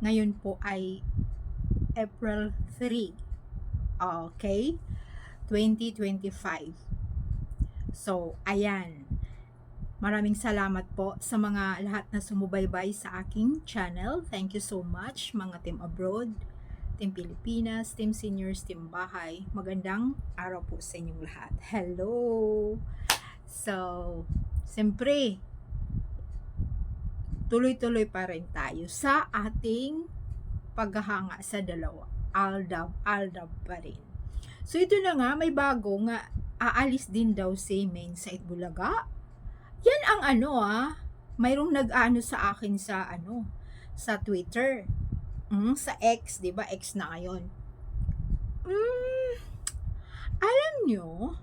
Ngayon po ay April 3. Okay? 2025. So, ayan. Maraming salamat po sa mga lahat na sumubaybay sa aking channel. Thank you so much mga team abroad, team Pilipinas, team seniors, team bahay. Magandang araw po sa inyong lahat. Hello! So, siyempre, tuloy-tuloy pa rin tayo sa ating paghahanga sa dalawa. Aldab, Aldab pa rin. So, ito na nga, may bago nga, aalis din daw si Meng sa Itbulaga. Yan ang ano ah, mayroong nag-ano sa akin sa ano, sa Twitter. Mm, sa X, 'di ba? X na ngayon. Mm, alam nyo,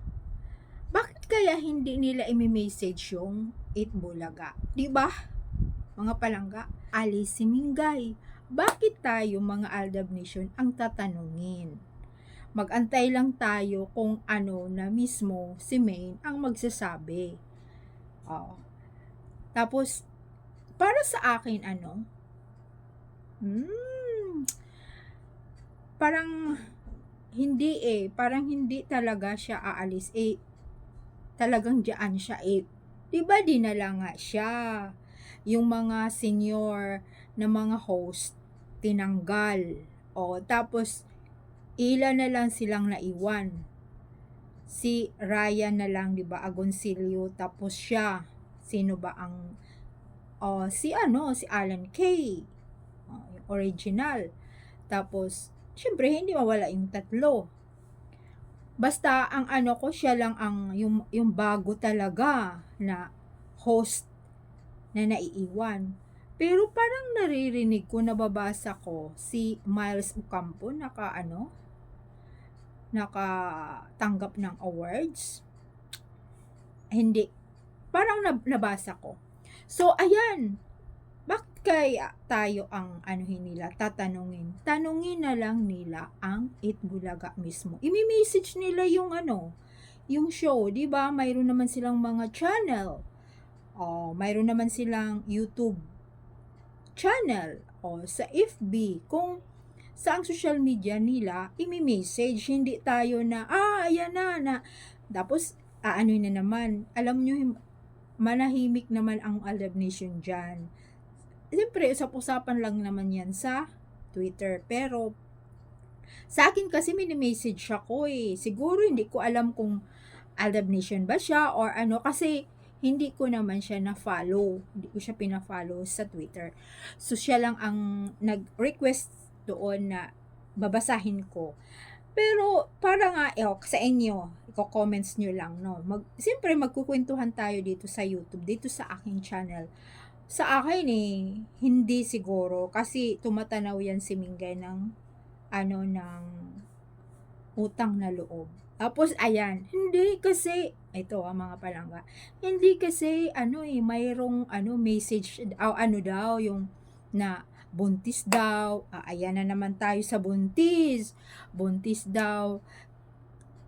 bakit kaya hindi nila imi-message yung Itbulaga? 'Di ba? Mga palangga, alis si Mingay. Bakit tayo mga Aldab Nation ang tatanungin? Magantay lang tayo kung ano na mismo si Maine ang magsasabi. Oo. Tapos, para sa akin, ano, hmm, parang, hindi eh, parang hindi talaga siya aalis, eh, talagang diyan siya, eh, diba dinala nga siya, yung mga senior na mga host, tinanggal, o, tapos, ilan na lang silang naiwan, si Ryan na lang, 'di ba? Agoncillo tapos siya. Sino ba ang oh, si ano, si Alan Kay. Yung original. Tapos syempre hindi mawala yung tatlo. Basta ang ano ko siya lang ang yung yung bago talaga na host na naiiwan. Pero parang naririnig ko, nababasa ko si Miles Ocampo naka ano, nakatanggap ng awards. Hindi. Parang nabasa ko. So, ayan. Bakit kaya tayo ang anuhin nila, tatanungin? Tanungin na lang nila ang Itbulaga mismo. Imi-message nila yung ano, yung show, 'di ba? Mayroon naman silang mga channel. Oh, mayroon naman silang YouTube channel o sa FB. Kung sa ang social media nila, imi-message, hindi tayo na, ah, ayan na, na. Tapos, aano na naman, alam nyo, manahimik naman ang Arab Nation dyan. Siyempre, usap-usapan lang naman yan sa Twitter. Pero, sa akin kasi mini-message ako eh. Siguro hindi ko alam kung Arab Nation ba siya or ano. Kasi, hindi ko naman siya na-follow. Hindi ko siya pina-follow sa Twitter. So, siya lang ang nag-request doon na babasahin ko. Pero para nga eh, sa inyo, i-comments nyo lang, no? Mag, Siyempre, magkukwentuhan tayo dito sa YouTube, dito sa aking channel. Sa akin eh, hindi siguro, kasi tumatanaw yan si Mingay ng, ano, ng utang na loob. Tapos, ayan, hindi kasi, ito ang mga palangga, hindi kasi, ano eh, mayroong, ano, message, uh, ano daw, yung, na, buntis daw, ah, ayan na naman tayo sa buntis, buntis daw,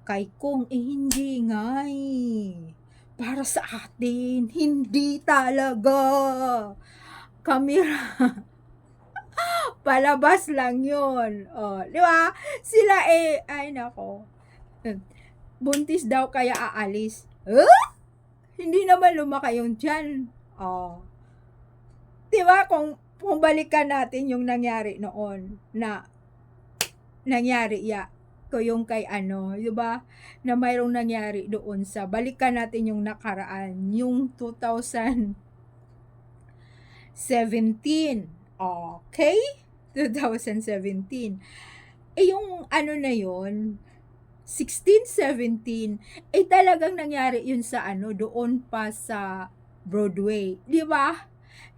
kay kung eh hindi nga eh. Para sa atin, hindi talaga. Kamera. Palabas lang yon Oh, di ba? Sila eh, ay nako. Buntis daw kaya aalis. Huh? Hindi naman lumaka yung tiyan. Oh. Di ba? Kung kung balikan natin yung nangyari noon na nangyari ya ko yung kay ano, 'di ba? Na mayroong nangyari doon sa balikan natin yung nakaraan, yung 2017. Okay? 2017. Eh yung ano na yon 16, 17, eh talagang nangyari yun sa ano, doon pa sa Broadway. Di ba?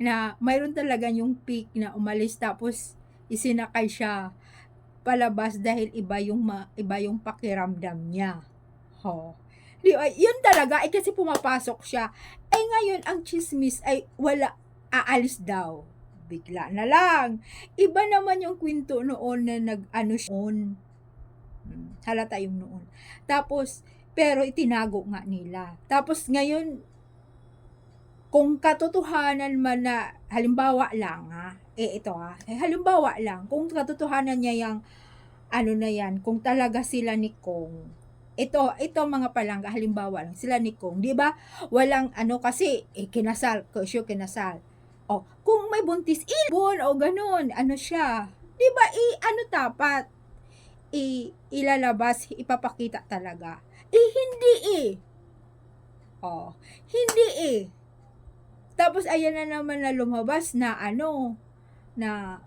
na mayroon talaga yung peak na umalis tapos isinakay siya palabas dahil iba yung ma, iba yung pakiramdam niya. Ho. Di, yun talaga, ay kasi pumapasok siya. Ay ngayon, ang chismis ay wala, aalis daw. Bigla na lang. Iba naman yung kwento noon na nag-ano siya. Hmm, halata yung noon. Tapos, pero itinago nga nila. Tapos ngayon, kung katotohanan man na halimbawa lang ha, eh ito ha, eh, halimbawa lang, kung katotohanan niya yung, ano na yan, kung talaga sila ni Kong, ito, ito mga palangga, halimbawa lang, sila ni Kong, di ba? Walang ano kasi, eh, kinasal, sure kinasal. O, kung may buntis, ibon, o ganun, ano siya, di ba, i, ano dapat, i, ilalabas, ipapakita talaga. Eh, hindi eh. Oh, hindi eh. Tapos ayan na naman na lumabas na ano, na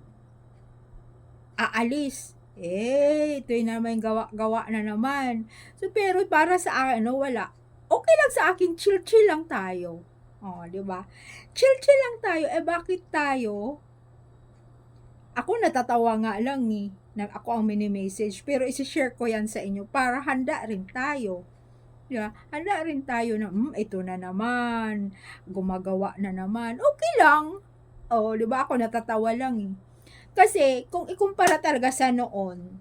aalis. Eh, ito yung naman gawa-gawa na naman. So, pero para sa ano, wala. Okay lang sa akin, chill-chill lang tayo. Oh, di ba? Chill-chill lang tayo. Eh, bakit tayo? Ako natatawa nga lang eh. Na ako ang mini-message. Pero isi-share ko yan sa inyo para handa rin tayo. Ba? Handa rin tayo na, hmm, ito na naman. Gumagawa na naman. Okay lang. Oh, di ba? Ako natatawa lang eh. Kasi, kung ikumpara talaga sa noon,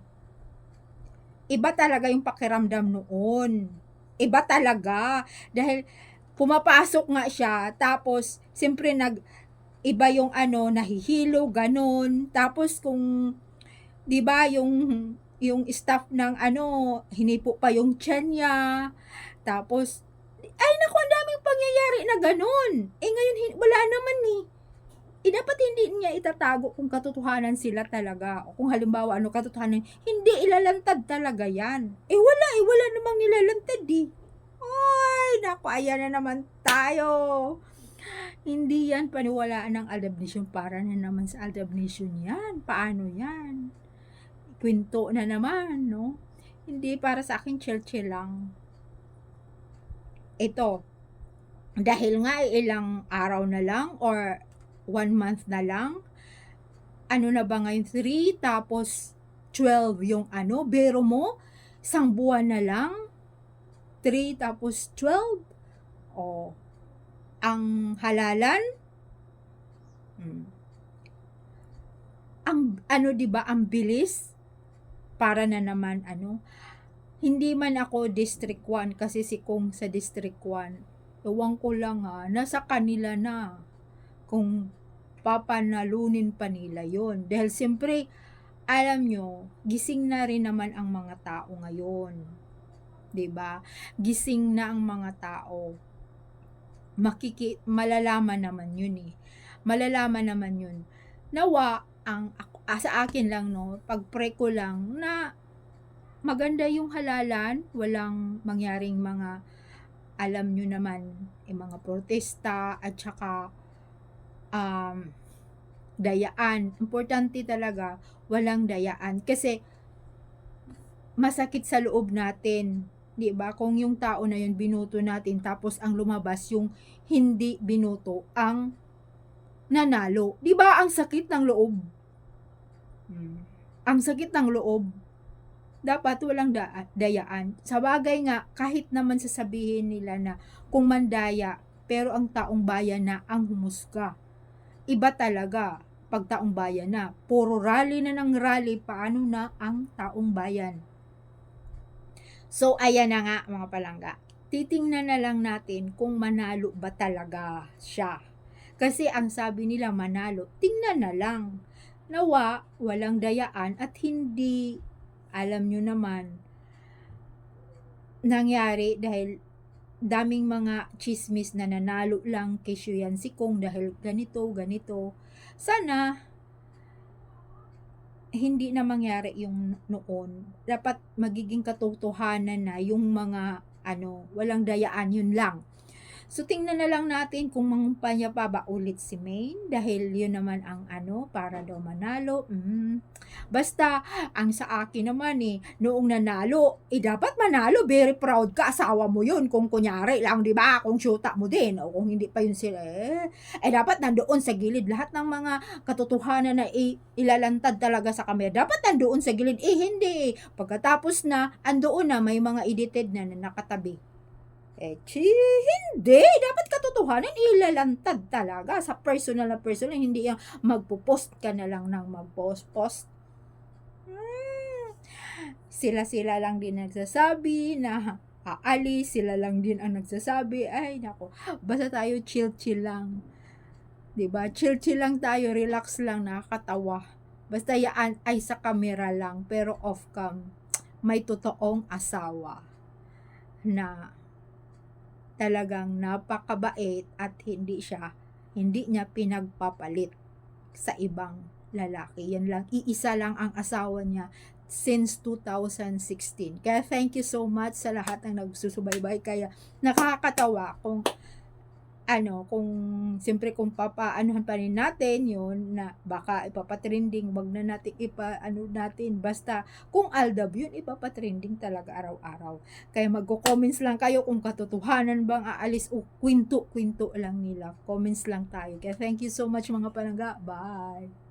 iba talaga yung pakiramdam noon. Iba talaga. Dahil, pumapasok nga siya, tapos, siyempre, nag, iba yung ano, nahihilo, ganun. Tapos, kung, di ba, yung, yung staff ng ano, hinipo pa yung tiyan niya. Tapos, ay naku, ang daming pangyayari na ganun. Eh ngayon, wala naman eh eh dapat hindi niya itatago kung katotohanan sila talaga. O kung halimbawa ano katotohanan, hindi ilalantad talaga yan. Eh wala eh, wala namang nilalantad eh. Ay, naku, ayan na naman tayo. Hindi yan paniwalaan ng Aldab para na naman sa Aldab Nation yan. Paano yan? Kwento na naman, no? Hindi para sa akin chill-chill lang. Ito, dahil nga ilang araw na lang or one month na lang. Ano na ba ngayon? 3, tapos 12 yung ano, bero mo, isang buwan na lang. 3, tapos 12. O, ang halalan, hmm. ang ano 'di ba ang bilis para na naman ano hindi man ako district 1 kasi si Kung sa district 1 ewan ko lang ha nasa kanila na kung papanalunin pa nila yon Dahil siyempre, alam nyo, gising na rin naman ang mga tao ngayon. ba? Gising na ang mga tao. Makiki malalaman naman 'yun eh. Malalaman naman 'yun. Nawa ang ah, sa akin lang no, pag-pray ko lang na maganda yung halalan, walang mangyaring mga alam nyo naman, yung mga protesta at saka um, dayaan. Importante talaga, walang dayaan. Kasi, masakit sa loob natin. 'di ba? Kung yung tao na yun binuto natin tapos ang lumabas yung hindi binuto ang nanalo. 'Di ba? Ang sakit ng loob. Hmm. Ang sakit ng loob. Dapat walang da- dayaan. Sa bagay nga kahit naman sasabihin nila na kung mandaya pero ang taong bayan na ang humusga iba talaga pag taong bayan na. Puro rally na ng rally, paano na ang taong bayan? So, ayan na nga mga palangga. Titingnan na lang natin kung manalo ba talaga siya. Kasi ang sabi nila manalo, tingnan na lang. Nawa, walang dayaan at hindi, alam nyo naman, nangyari dahil daming mga chismis na nanalo lang kay Shuyan si Kong dahil ganito, ganito. Sana hindi na mangyari yung noon. Dapat magiging katotohanan na yung mga ano, walang dayaan yun lang. So, tingnan na lang natin kung mangumpanya pa ba ulit si Maine dahil yun naman ang ano, para daw manalo. Mm. Basta, ang sa akin naman eh, noong nanalo, eh dapat manalo, very proud ka, asawa mo yun. Kung kunyari lang, di ba, kung syuta mo din, o kung hindi pa yun sila, eh, eh dapat nandoon sa gilid lahat ng mga katotohanan na eh, ilalantad talaga sa kamera. Dapat nandoon sa gilid, eh hindi. Pagkatapos na, andoon na, may mga edited na, na nakatabi eh, chi, hindi. Dapat katotohanan, ilalantad talaga sa personal na personal. Hindi yung magpo-post ka na lang ng magpost-post. Hmm. Sila-sila lang din nagsasabi na aalis. Sila lang din ang nagsasabi. Ay, nako. Basta tayo chill-chill lang. 'Di ba? Chill-chill lang tayo, relax lang, nakakatawa. Basta yaan ay sa kamera lang, pero off cam, may totoong asawa na talagang napakabait at hindi siya, hindi niya pinagpapalit sa ibang lalaki. Yan lang, iisa lang ang asawa niya since 2016. Kaya thank you so much sa lahat ng nagsusubaybay. Kaya nakakatawa kung ano, kung siyempre kung papaanuhan pa rin natin yun na baka ipapatrending, wag na natin ipa ano natin basta kung aldab yun ipapatrending talaga araw-araw. Kaya magko-comments lang kayo kung katotohanan bang aalis o kwento-kwento lang nila. Comments lang tayo. Kaya thank you so much mga palangga. Bye!